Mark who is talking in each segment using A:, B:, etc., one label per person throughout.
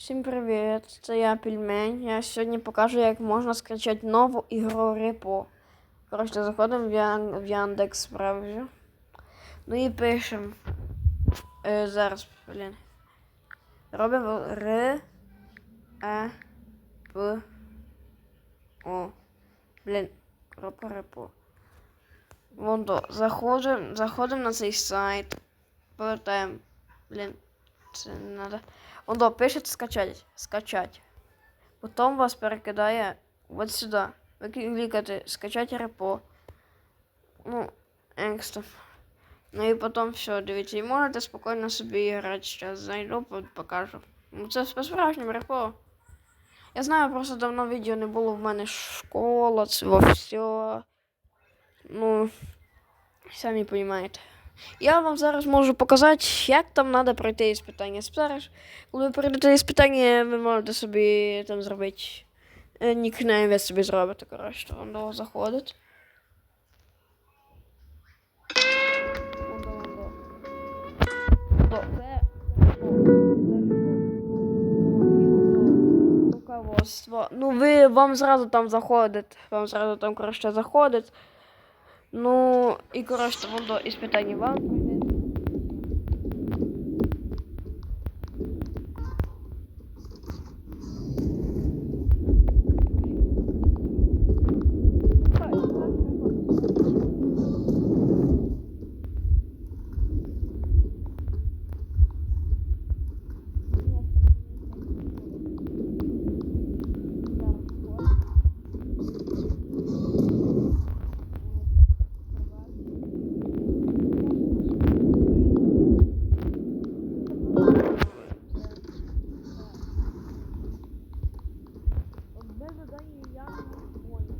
A: Всім привіт! Це я Пельмень. Я сьогодні покажу, як можна скачати нову ігру репо. Коротше, заходимо в, Ян... в Яндекс Браузер. Ну і пишемо. Е, зараз, блін. Робимо Р Е П О. Блін, ропо репо. Вон то. Заходимо, заходимо на цей сайт. Повертаємо. Блін, це не надо. Он до, пишет скачать. Скачать. Потом вас перекидає вот сюда. Ви кликаєте скачать репо. Ну, екстра. Ну і потім все, дивіться, і можете спокійно собі грати зараз. Зайду, покажу. Ну це по справжньому репо. Я знаю, просто давно відео не було в мене школа, це все. Ну, самі розумієте. Я вам зараз можу показати, як там треба пройти іспитання. Зараз, коли ви пройдете іспитання, ви можете собі там зробити е, нікнейм, ви собі зробите, коротше, то вам заходить. Ну, ви вам зразу там заходить. Вам зразу там, коротше, заходить. Ну, і коротше, вон до іспитання вам прийде. Одне задання я не понял.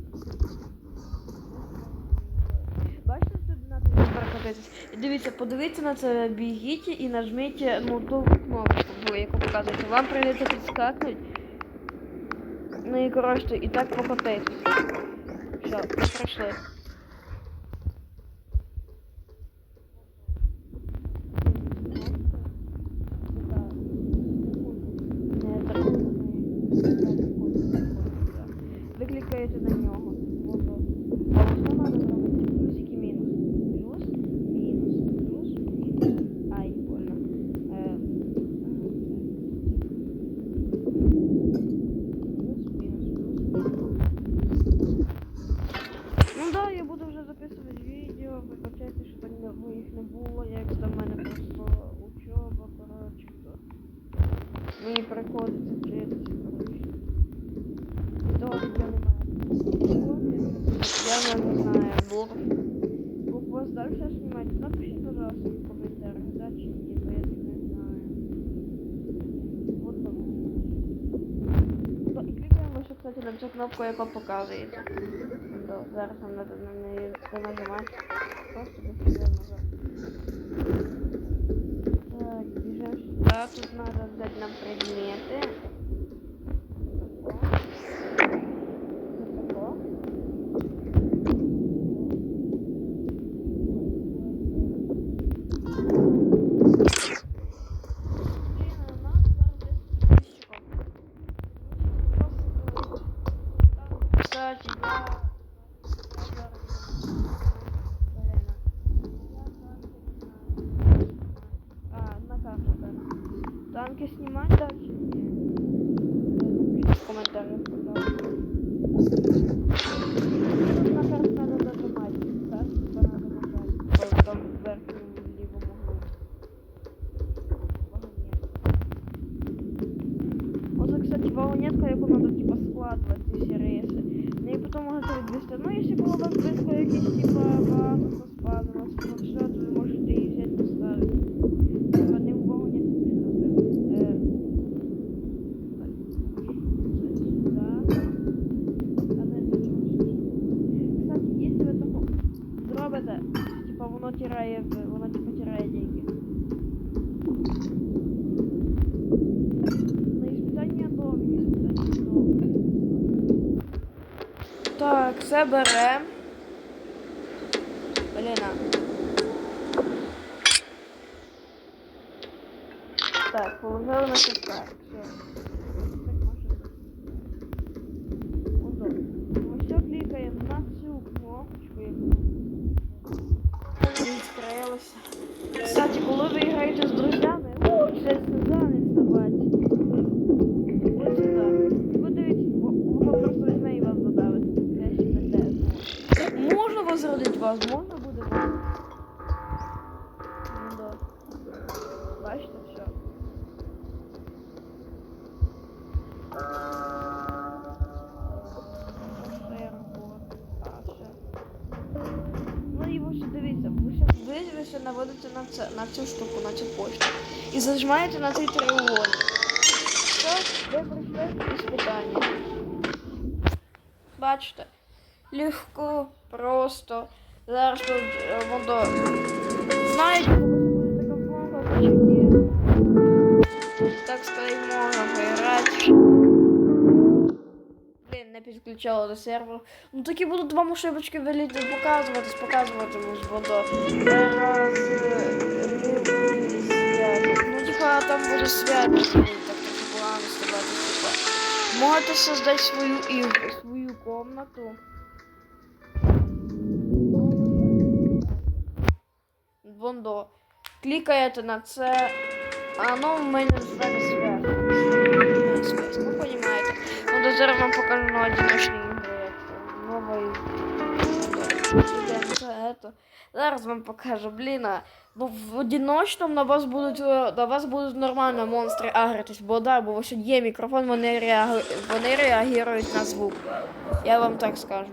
A: Бачите, тут на прокатитись? Дивіться, подивіться на це, бігіть і нажміть ну, ту кнопку, бо, яку показуєте. Вам прийдеться підскакнуть. Ну і коротше, і так покотитись. Все, пройшли. Ви клікаєте на нього. Ото. А ось що треба зробити? Плюс і мінус. Плюс, мінус, плюс, мінус. Ай, больно. Е, Плюс, мінус, плюс, мінус. Ну да, я буду вже записувати відео. Вибачайте, що так давно їх не було. Як до мене просто учоба, коротше. то Мені приходиться вчитися, коротше. Того я не маю. Я не знаю, блог. Блог вас дальше снимать? Напишите, пожалуйста, в комментариях, да, чи ні, бо я так не знаю. Вот так. Да, і клікаємо, що, кстати, на цю кнопку, яка показується. Зараз нам надо на неї нажимати. Просто назад. Так, біжимо сюди. Тут надо взяти нам предмети. Тако. Кстати, я... А, на карту, снимать дальше? Напишите в комментариях, пожалуйста. Тут на карту надо нажимать. Карту надо нажать. Вот Там в верхнем левом углу. Ось, кстати, вагонетка, яку надо типа складувати ці всі рейси. Ну і потім можете відвести. Ну, якщо було у вас близько якісь типа база со спадом, ну все, то ви можете її взяти поставити. Типа не в вагонетку не робити. Е, так, це сюди. А не це чому ще? Кстати, якщо ви таку зробите, типа воно тирає, в- воно типа тирає деньги. На іспитання довгі, іспитання довгі. Так, це берем. Блін. а. Так, положили на так. Все. Легко, просто. Зараз тут е, воно. Знаєте. Так сказати, можна поіграти. Блін, не підключало до серверу. Ну такі будуть вам ошибочки виліти показуватись, показувати буду. Зараз не буде связі. Ну типа там буде ставати. Можете создати свою ігру, свою комнату. Вондо. Клікаєте на це, а воно в мене зараз связь. Ну понимаете. Ну зараз вам покажу на одиночній ігри. Новий. Зараз вам покажу, блін. а, Ну в одиночному на вас будуть е, на вас будуть нормально монстри агритись, бо да, бо ось є мікрофон, вони реагують, вони реагують на звук. Я вам так скажу.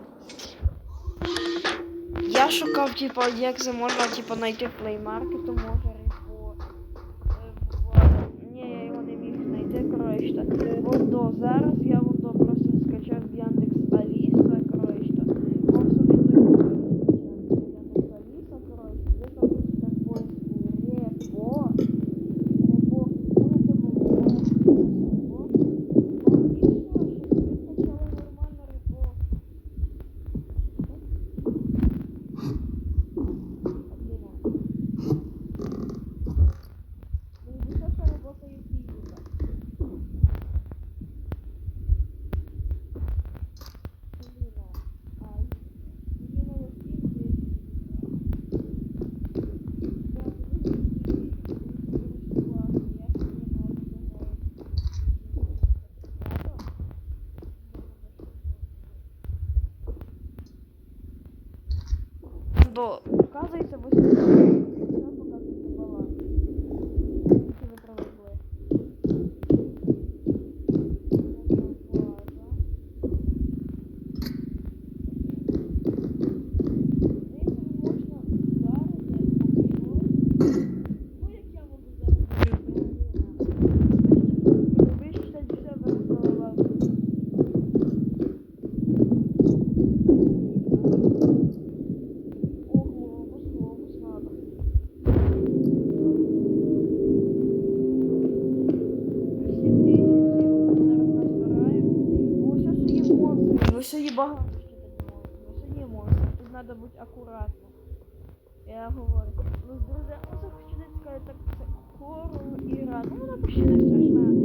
A: Я шукав, типу, як це можна, типу, знайти в плеймаркету, може, по... Ні, я його не міг знайти, коротше. Вондо. Зараз я бо вказується 8. Монстри. быть аккуратным. Я говорю. Ну, з друзями захочете сказати, так це хоррор ігра. Ну, вона почти не страшна.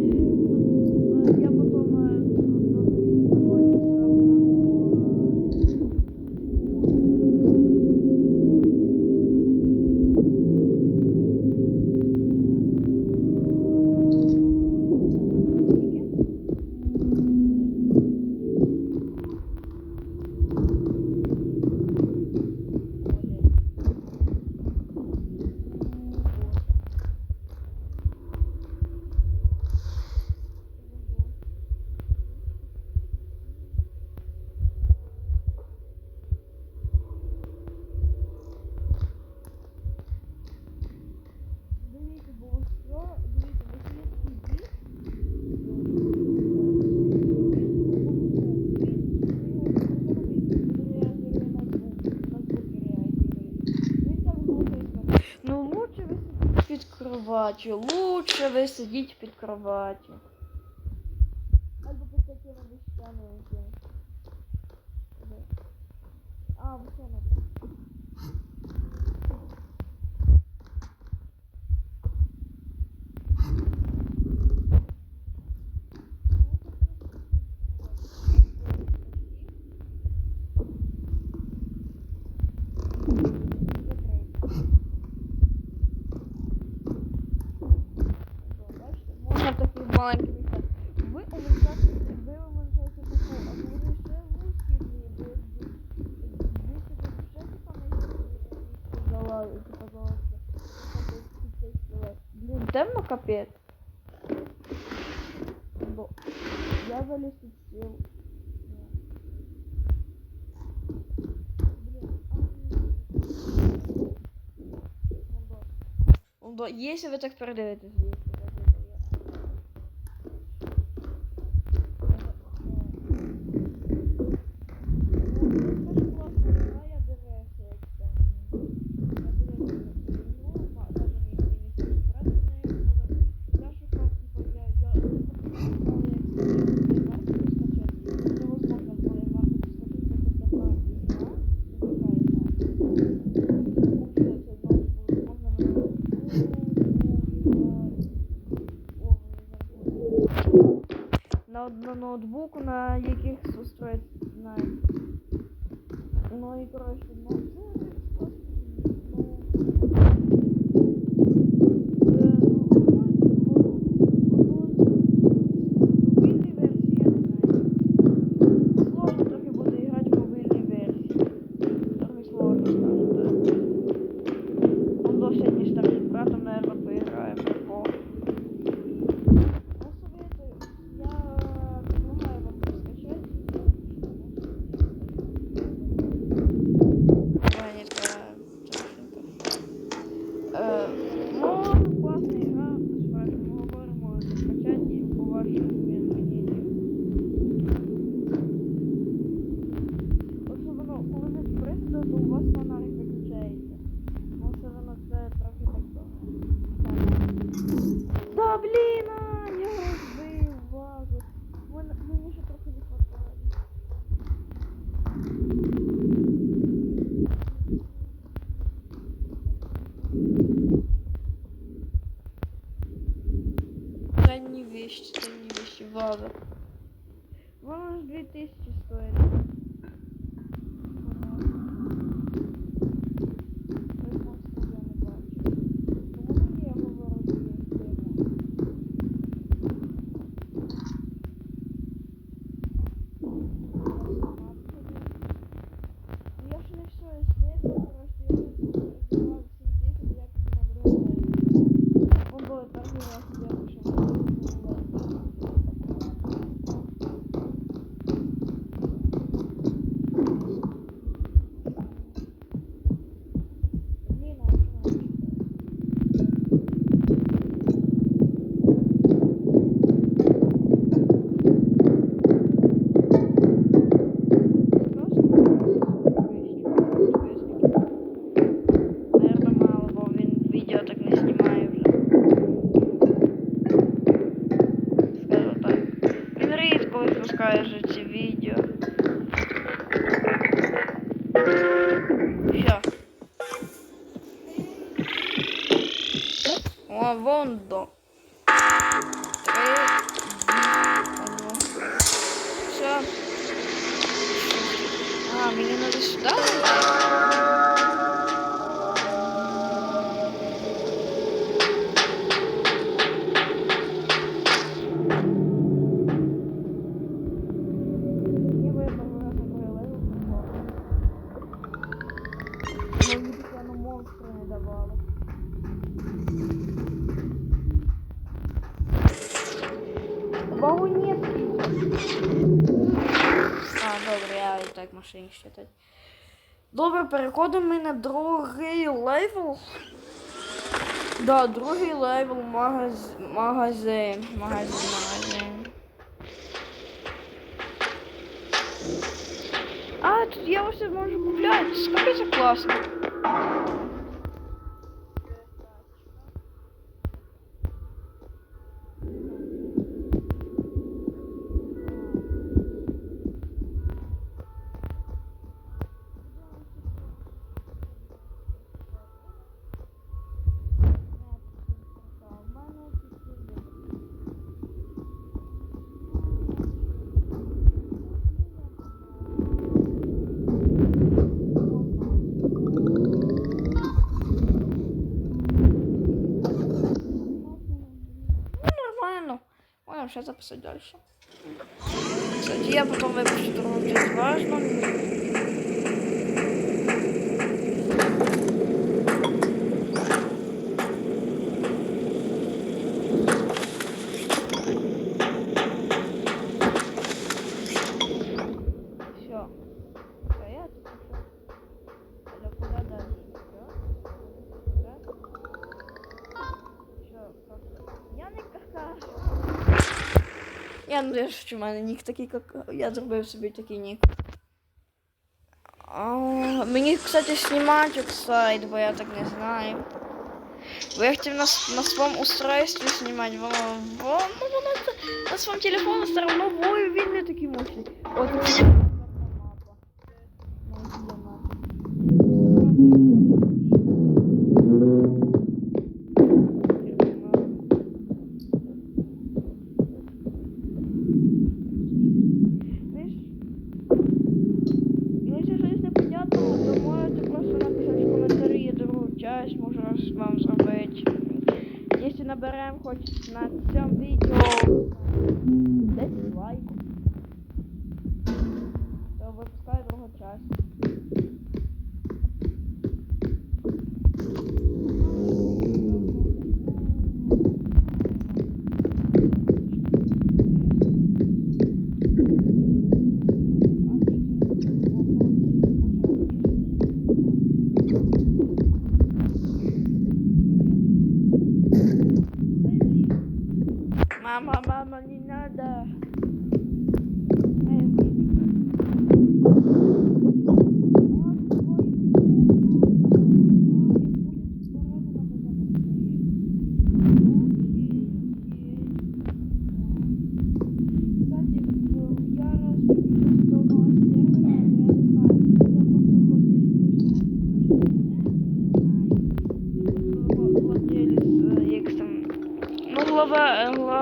A: Кроватью, лучше вы сидите перед кроватью. Або під такими вещами якимись. Де? А, вот все надо? темно капець. Бо я заліз тут сіл. Якщо ви так передивитесь. на, на ноутбуку, на яких стоит на... Ну и короче, Все. О, вон до. богу, нет. А, добре, я і так машині считать. Добре, переходимо ми на другий левел. Да, другий левел магаз... магазин. Магазин, магазин. А, тут я все можу гуляти. Сколько це класно. вообще записать дальше. Кстати, я потом выпущу другую часть важно. Я не знаю, що в мене нік такий, як я зробив собі такий нік. А, мені, кстати, знімати оксайд, бо я так не знаю. Бо я хотів на, на своєму устройстві знімати, бо, бо ну, воно на своєму телефоні все одно, бо він не такий мощний. От,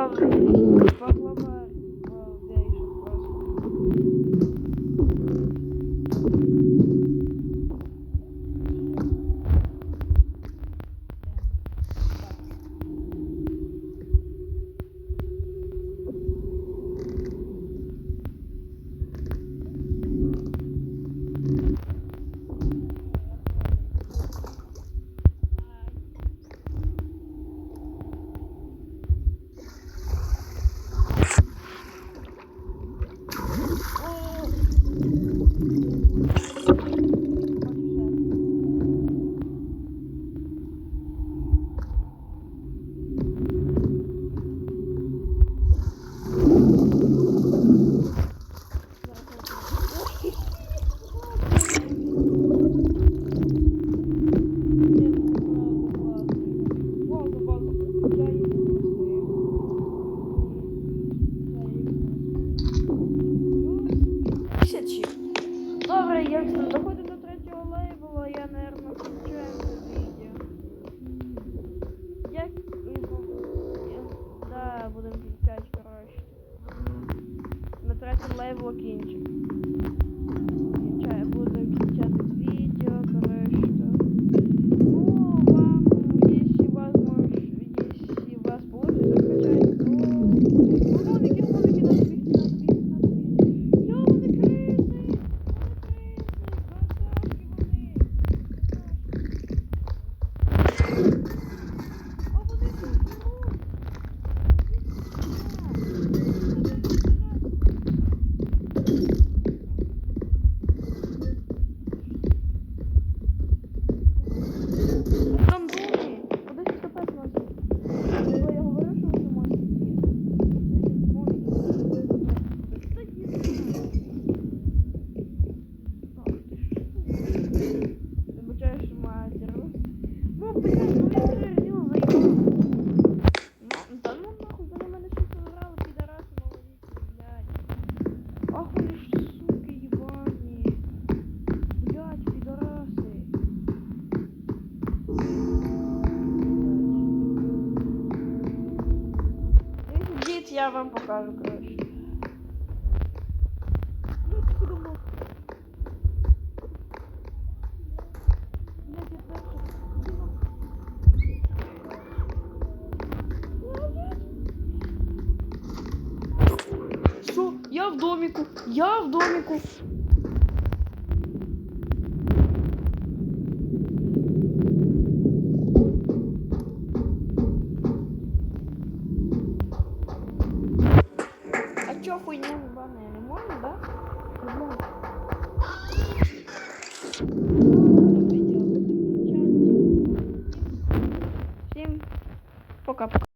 A: Добре. лайв логінчик. домику, я в домику.